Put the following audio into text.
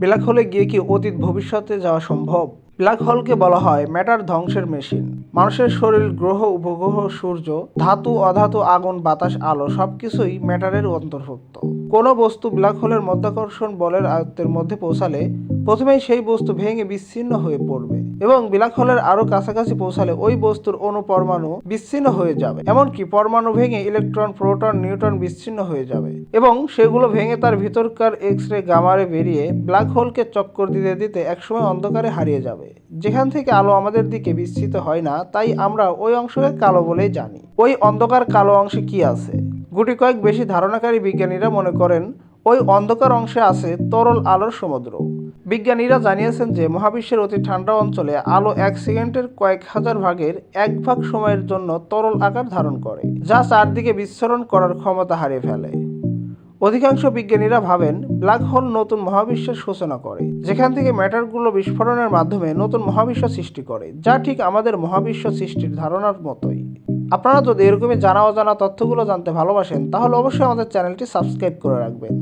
Black হোলে গিয়ে কি অতীত ভবিষ্যতে যাওয়া সম্ভব? ব্ল্যাক হোলকে বলা হয় ম্যাটার ধ্বংসের মেশিন। মানুষের শরীর, গ্রহ, উপগ্রহ, সূর্য, ধাতু, অধাতু, আগুন, বাতাস, আলো সবকিছুই ম্যাটারের অন্তর্ভুক্ত। কোনো বস্তু ব্ল্যাক হোলের মধ্যাকর্ষণ বলের আয়ত্তের মধ্যে পৌঁছালে প্রথমেই সেই বস্তু ভেঙে বিচ্ছিন্ন হয়ে পড়বে এবং ব্ল্যাক হোলের আরও কাছাকাছি পৌঁছালে ওই বস্তুর অণু পরমাণু বিচ্ছিন্ন হয়ে যাবে। এমনকি পরমাণু ভেঙে ইলেকট্রন, প্রোটন, নিউট্রন বিচ্ছিন্ন হয়ে যাবে এবং সেগুলো ভেঙে তার ভিতরকার এক্স রে গামারে বেরিয়ে ব্ল্যাক হোলকে চক্কর দিতে দিতে একসময় অন্ধকারে হারিয়ে যাবে। যেখান থেকে আলো আমাদের দিকে বিস্তৃত হয় না, তাই আমরা ওই অংশকে কালো বলেই জানি। ওই অন্ধকার কালো অংশে কি আছে? গুটি কয়েক বেশি ধারণাকারী বিজ্ঞানীরা মনে করেন ওই অন্ধকার অংশে আছে তরল আলোর সমুদ্র। বিজ্ঞানীরা জানিয়েছেন যে, মহাবিশ্বের অতি ঠান্ডা অঞ্চলে আলো এক সেকেন্ডের কয়েক হাজার ভাগের এক ভাগ সময়ের জন্য তরল আকার ধারণ করে, যা চারদিকে বিচ্ছরণ করার ক্ষমতা হারিয়ে ফেলে। অধিকাংশ বিজ্ঞানীরা ভাবেন ব্ল্যাক হোল নতুন মহাবিশ্বের সূচনা করে, যেখান থেকে ম্যাটারগুলো বিস্ফোরণের মাধ্যমে নতুন মহাবিশ্ব সৃষ্টি করে, যা ঠিক আমাদের মহাবিশ্ব সৃষ্টির ধারণার মতোই। আপনারা যদি এরকমই জানা অজানা তথ্যগুলো জানতে ভালোবাসেন, তাহলে অবশ্যই আমাদের চ্যানেলটি সাবস্ক্রাইব করে রাখবেন।